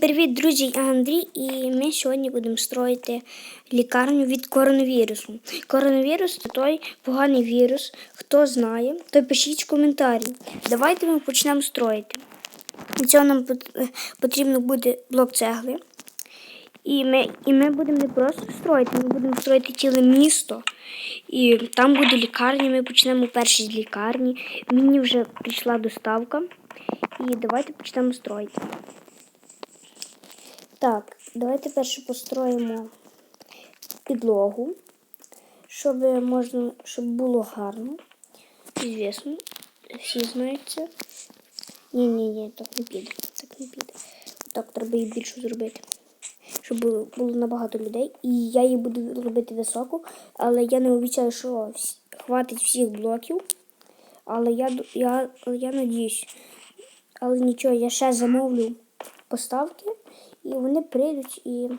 привіт, друзі! Я Андрій, і ми сьогодні будемо строїти лікарню від коронавірусу. Коронавірус це той поганий вірус. Хто знає, то пишіть в коментарі. Давайте ми почнемо строїти. Для цього нам е, потрібно буде блок цегли. І ми, і ми будемо не просто строїти, ми будемо строїти ціле місто. І там буде лікарня. Ми почнемо перші з лікарні. Мені вже прийшла доставка. І давайте почнемо строїти. Так, давайте перше построїмо підлогу, щоб можна, щоб було гарно. Звісно, всі знають це. Ні, ні, ні, так не піде. Так не піде. Так, треба її більше зробити. Щоб було, було набагато людей. І я її буду робити високу, але я не обіцяю, що хватить всіх блоків. Але я, я, я надіюсь. Але нічого, я ще замовлю поставки, і вони прийдуть і,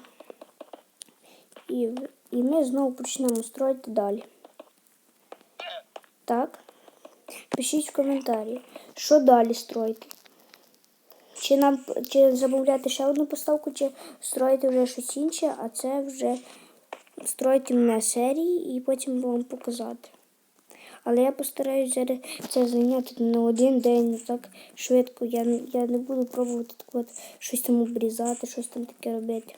і, і ми знову почнемо строїти далі. Так. Пишіть в коментарі, що далі строїти. Чи нам чи замовляти ще одну поставку, чи строїти вже щось інше, а це вже строїти на серії і потім вам показати. Але я постараюсь зараз це зайняти на один день, не так швидко. Я, я не буду пробувати так от щось там обрізати, щось там таке робити.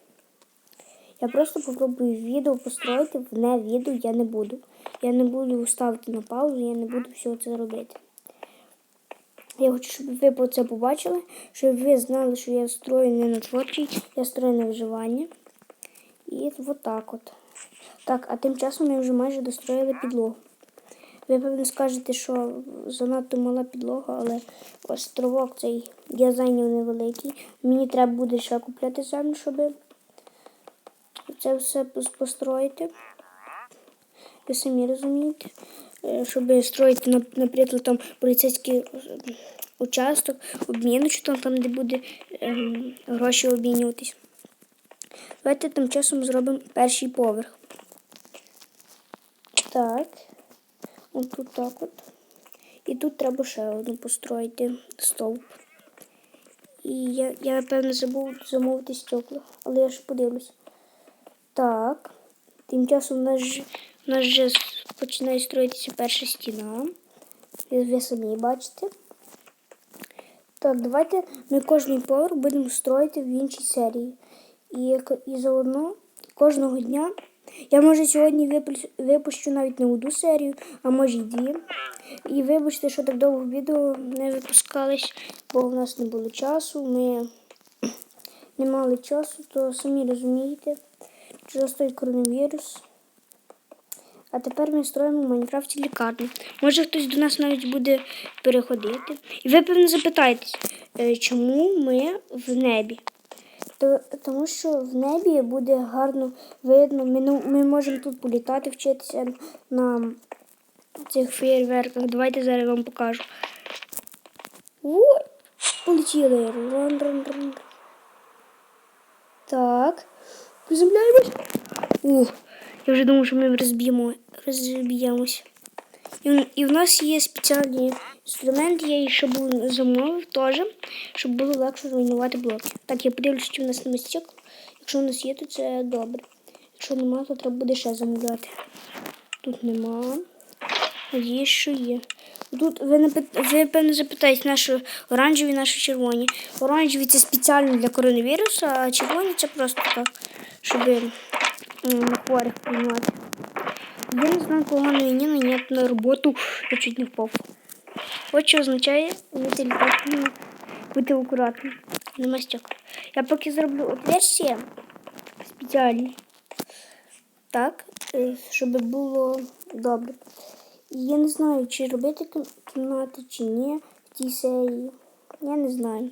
Я просто попробую відео построїти, не відео я не буду. Я не буду ставити на паузу, я не буду всього це робити. Я хочу, щоб ви про це побачили, щоб ви знали, що я строю не на творчий, я строю на виживання. І от так от. Так, а тим часом ми вже майже достроїли підлогу. Ви певно скажете, що занадто мала підлога, але островок цей я зайняв невеликий. Мені треба буде ще купляти землю, щоб це все построїти. Ви самі розумієте, Е, щоб строїти, наприклад, там поліцейський е, участок, обміночок, там, де буде ем, гроші обмінюватись. Давайте тим часом зробимо перший поверх. Так. От тут так от. І тут треба ще одну построїти стовп. І я, я напевно, забув замовити стекла, але я ж подивлюсь. Так. Тим часом у нас, ж- у нас вже починає строїтися перша стіна. Ви самі бачите. Так, давайте ми кожний поверх будемо строїти в іншій серії. І, і заодно кожного дня. Я може сьогодні випущу, навіть не одну серію, а може й дві. І вибачте, що так довго відео не випускались, бо в нас не було часу. Ми не мали часу, то самі розумієте, через той коронавірус. А тепер ми строїмо в Майнкрафті лікарню. Може хтось до нас навіть буде переходити. І ви певно запитаєтесь, е, чому ми в небі? То, тому що в небі буде гарно видно. Ми, ну- ми можемо тут політати, вчитися на цих феєрверках. Давайте зараз вам покажу. Ой, полетіли. Рун, рун, рун. Так. Приземляємось. Ух, я вже думав, що ми розб'ємо, розб'ємось. І, і в нас є спеціальні інструменти, я їх ще був замовив теж, щоб було легше руйнувати блоки. Так, я подивлюся, чи в нас нема стекол. Якщо в нас є, то це добре. Якщо нема, то треба буде ще замовляти. Тут нема. Є, що є. Тут ви, ви певно запитаєте, наші оранжеві, наші червоні. Оранжеві це спеціально для коронавірусу, а червоні це просто так, щоб хворих приймати. Я не знаю, кого на війні наняти на роботу, я чуть не впав. От що означає бути літаком, бути акуратним. Нема стекол. Я поки зроблю отверстие спеціальні. Так, щоб було добре. І Я не знаю, чи робити кімнати, чи ні в тій серії. Я не знаю.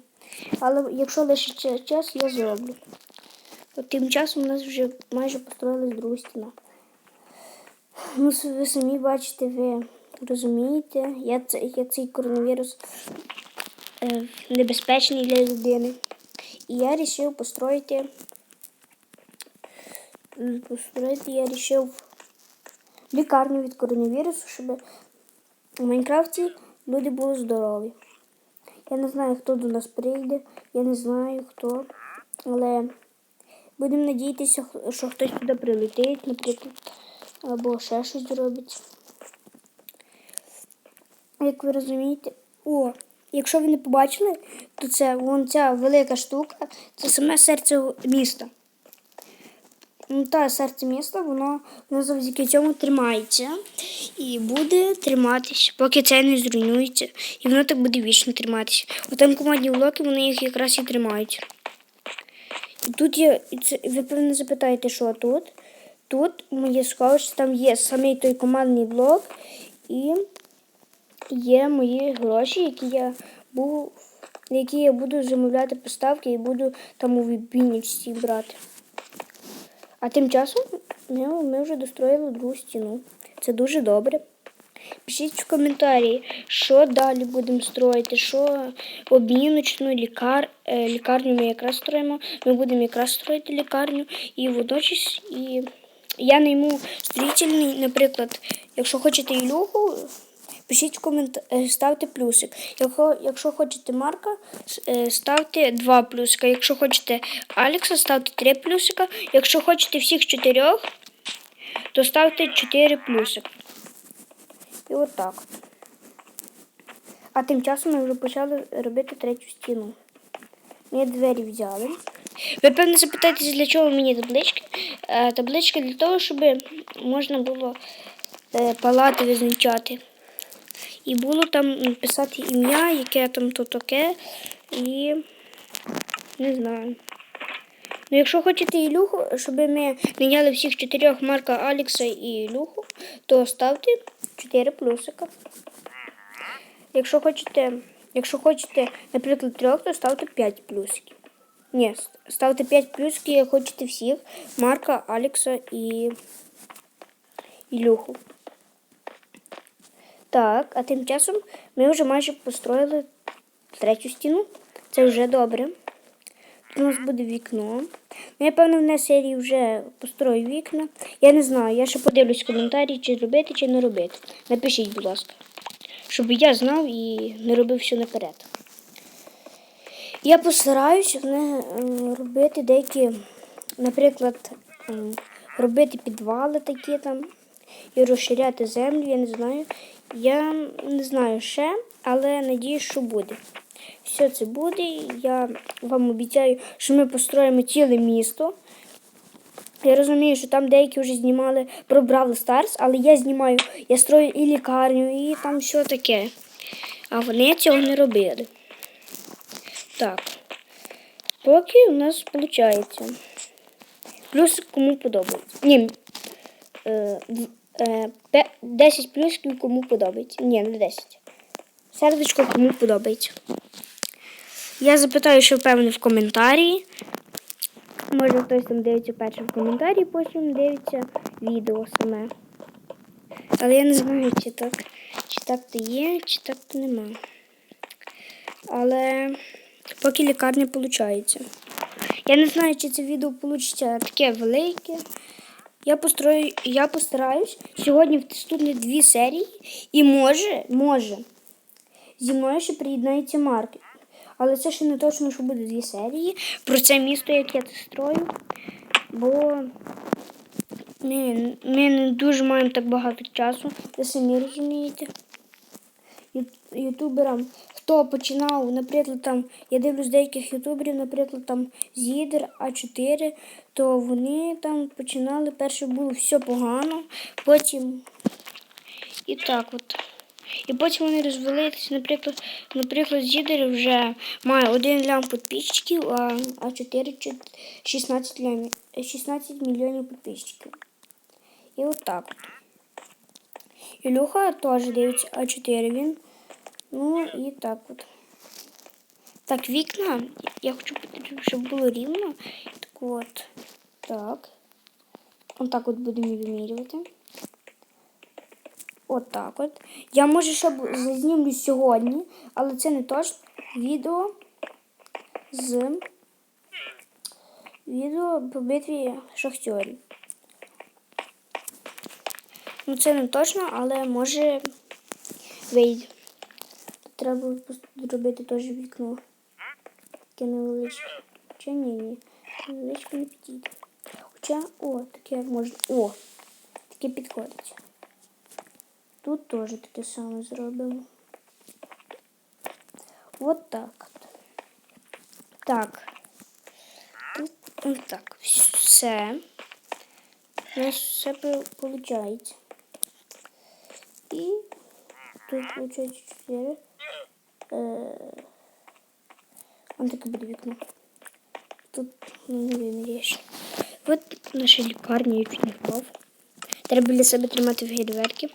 Але якщо лише час, я зроблю. От тим часом у нас вже майже построїлась друга стіна. Ну, ви самі бачите, ви розумієте, як, це, як цей коронавірус е, небезпечний для людини. І я вирішив построїти. Построїти я вирішив лікарню від коронавірусу, щоб у Майнкрафті люди були здорові. Я не знаю, хто до нас прийде, я не знаю хто. Але будемо надіятися, що хтось туди прилетить, наприклад, або ще щось зробить. Як ви розумієте, о, якщо ви не побачили, то це вон ця велика штука, це саме серце міста. Ну, та серце міста, воно, воно завдяки цьому тримається і буде триматися, поки це не зруйнується. І воно так буде вічно триматися. Отам командні блоки, вони їх якраз і тримають. І тут є, і це, ви певно запитаєте, що тут? Тут моє сховище, там є самий той командний блок і є мої гроші, які я був, які я буду замовляти поставки і буду там у відбійничці брати. А тим часом ми, ми вже достроїли другу стіну. Це дуже добре. Пишіть в коментарі, що далі будемо строїти, що обміночну лікар... е, лікарню ми якраз строїмо. Ми будемо якраз строїти лікарню і водночас і я найму строїтельний, наприклад, якщо хочете Ілюху, пишіть в коментарі, ставте плюсик. Якщо, якщо хочете Марка, е, ставте 2 плюсика. Якщо хочете Алекса, ставте 3 плюсика. Якщо хочете всіх чотирьох, то ставте 4 плюсика. І от так. А тим часом ми вже почали робити третю стіну. Ми двері взяли. Ви певно запитаєтесь, для чого мені таблички? Е, таблички для того, щоб можна було е, палати визначати. І було там писати ім'я, яке там то таке. І не знаю. Ну, якщо хочете Ілюху, щоб ми міняли всіх чотирьох Марка, Алекса і Ілюху, то ставте 4 плюсика. Якщо хочете, якщо хочете, наприклад, трьох, то ставте 5 плюсиків. Ні, ставте 5 плюсиків, як хочете всіх. Марка, Алекса і Ілюху. Так, а тим часом ми вже майже построїли третю стіну. Це вже добре. Тут у нас буде вікно. Ну, я, певно, в не серії вже построю вікна. Я не знаю, я ще подивлюсь в коментарі, чи робити, чи не робити. Напишіть, будь ласка, щоб я знав і не робив все наперед. Я постараюся робити деякі, наприклад, робити підвали такі там і розширяти землю, я не знаю. Я не знаю ще, але надіюсь, що буде. Все це буде. Я вам обіцяю, що ми построїмо ціле місто. Я розумію, що там деякі вже знімали про Бравл Старс, але я знімаю, я строю і лікарню, і там все таке. А вони цього не робили. Так. Поки у нас виходить. Плюс кому подобається. Ні. Е, е, 10 плюсиків кому подобається. Ні, не 10. Сердечко кому подобається. Я запитаю, що певне в коментарі. Може хтось там дивиться перше в коментарі, потім дивиться відео саме. Але я не знаю, чи так, чи так то є, чи так то нема. Але поки лікарня виходить. Я не знаю, чи це відео вийде таке велике. Я построю, я постараюсь сьогодні втиснути дві серії і може, може, зі мною ще приєднається Марк. Але це ще не точно, що буде дві серії про це місто, яке я це строю. Бо ми, ми не дуже маємо так багато часу, ви самі розумієте. Ютуберам, хто починав, наприклад, там, я дивлюсь деяких ютуберів, наприклад, там Зідер А4, то вони там починали, перше було все погано, потім і так от. І потім вони розвелися, наприклад, наприклад, Зідер вже має 1 лям підписчиків, а А4 16, лям, 16 мільйонів підписчиків. І от так. от. Ілюха теж дивиться А4 він. Ну і так от. Так, вікна. Я хочу, щоб було рівно. Так от. Так. Отак от будемо вимірювати. Отак от. Я може ще зазнімлю сьогодні, але це не точно. Відео з відео по битві шахтьорів. Ну, це не точно, але може вийде. Треба зробити теж вікно. Таке невеличке. Хоча ні, ні. Невеличко не підійде. Хоча, о, таке можна. О! Таке підходить. Тут теж таке саме зробимо. От так. Так. Тут так. Все. У нас все виходить. І тут виходить 4. Е, он таке буде вікно. Тут ну, не виміряєш. От наша лікарня я чуть не. Треба біля себе тримати в дверки,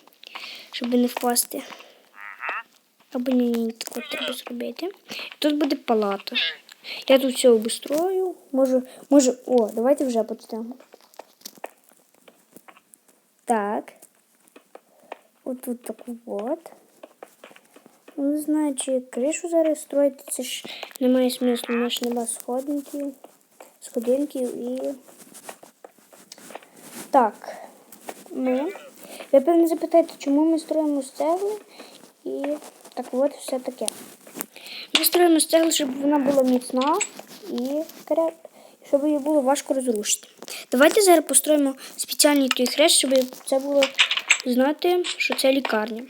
щоб не впасти. Або ні, ні, треба зробити. Тут буде палата. Я тут все обустрою. Можу, можу. О, давайте вже поставимо. Так. Отут таку от. Ну, Не знаю, чи кришу зараз строїти, це ж немає смислу, у нас ж нема сходників, сходинків і. Так. Ми. Ви певно запитаєте, чому ми строїмо з цегли і так от все таке. Ми строїмо з цегли, щоб вона була міцна і креп, щоб її було важко розрушити. Давайте зараз построїмо спеціальний той хрест, щоб це було знати, що це лікарня.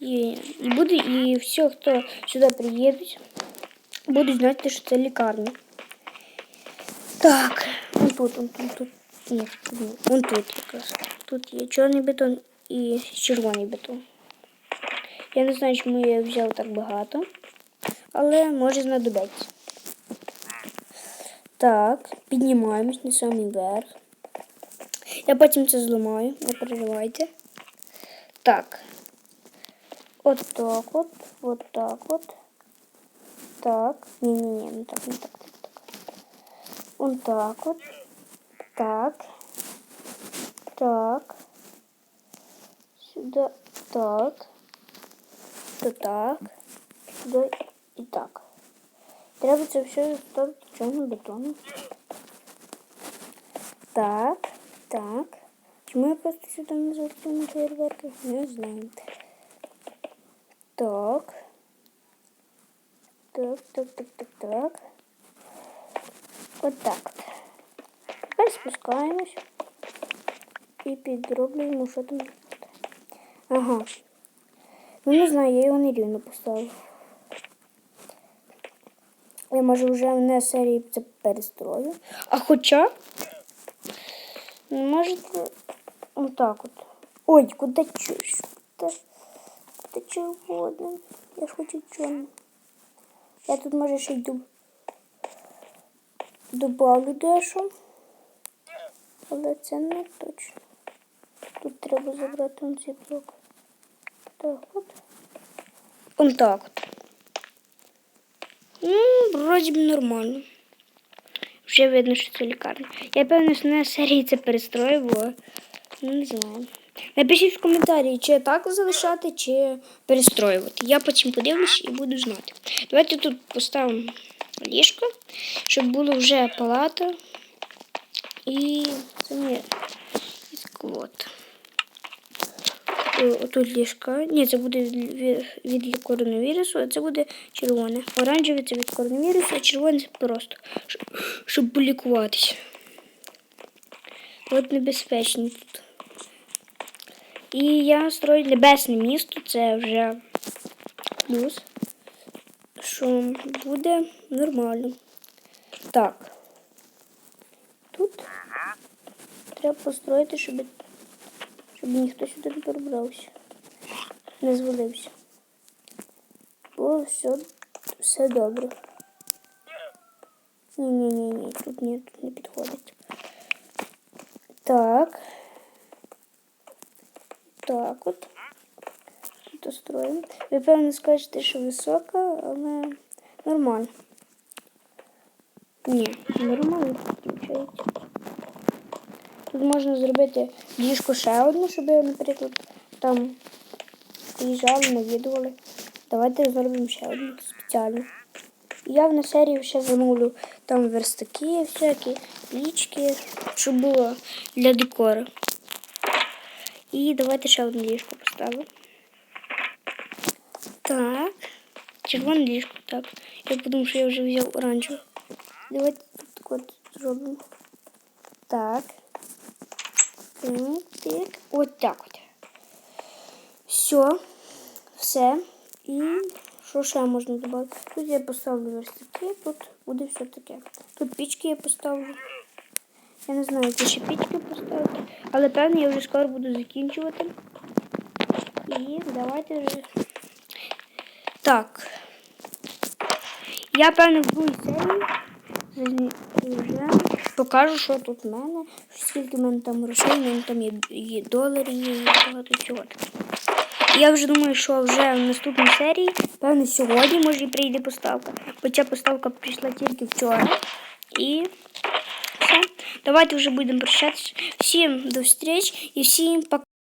І, і буде, і всі, хто сюди приїдуть, будуть знати, що це лікарня. Так, он тут, он тут, тут. Ні. Вон тут якраз. Тут є чорний бетон і червоний бетон. Я не знаю, чому я взяв так багато, але може знадобиться. Так, піднімаємось на самий верх. Я потім це зламаю, не переживайте. Так. От так от, от так от. Так. Ні-ні-ні, не так, не так, не так. Вот так от. Так. Так. Сюда так. Сюда так. Сюди і так. Треба це все ставити чорним бетоном. Так, так. Чому я просто сюди не закину фейерверки? Не знаю. Так. Так, так, так, так, так. От так. от. Тепер спускаємось і підроблюємо, що там. Ага. Ну не знаю, я його не рівно поставив. Я може вже не серії це перестрою. А хоча. Може, отак от. Ой, куди чуєш? Червоним? Я ж хочу чорним. Я тут може ще й дуб... добавлю дещо. Але це не точно. Тут треба забрати он цей блок. Так от. Он так от. Ну, вроді б нормально. Вже видно, що це лікарня. Я певно, що на серії це перестрою, бо ну, не знаю. Напишіть в коментарі, чи так залишати, чи перестроювати. Я потім подивлюсь і буду знати. Давайте тут поставимо ліжко, щоб було вже палата. І це не от. Е, Тут ліжка. Ні, це буде від, коронавірусу, а це буде червоне. Оранжеве це від коронавірусу, а червоне це просто, щоб полікуватися. От небезпечні тут. І я строю небесне місто, це вже плюс, що буде нормально. Так. Тут треба построїти, щоб щоб ніхто сюди не перебрався, не звалився. Було все, все добре. Ні-ні-ні, тут ні, тут не підходить. Так. Так от. Тут строїмо. Ви певно скажете, що висока, але нормально. Ні, нормально включається. Тут можна зробити ліжко ще одне, щоб, наприклад, там приїжджали, навідували. Давайте зробимо ще одне спеціально. Я в на серії ще замовлю там верстаки, всякі лічки, щоб було для декору. І давайте ще одне ліжко поставимо. Так. Червоне ліжко, так. Я подумав, що я вже взяв оранжеве. Давайте тут от зробимо. Так. Так, так. От так от. Все. Все. І що ще можна додати? Тут я поставлю верстаки, тут буде все таке. Тут пічки я поставлю. Я не знаю, які ще пічки поставити. Але певно я вже скоро буду закінчувати. І давайте вже. Так. Я певно в другій серії вже покажу, що тут в мене, скільки в мене там грошей, в мене там є, є доларів, є багато чого. Я вже думаю, що вже в наступній серії, певно, сьогодні може і прийде поставка. Ця поставка прийшла тільки вчора. І. Давайте уже будем прощаться. Всем до встречи и всем пока.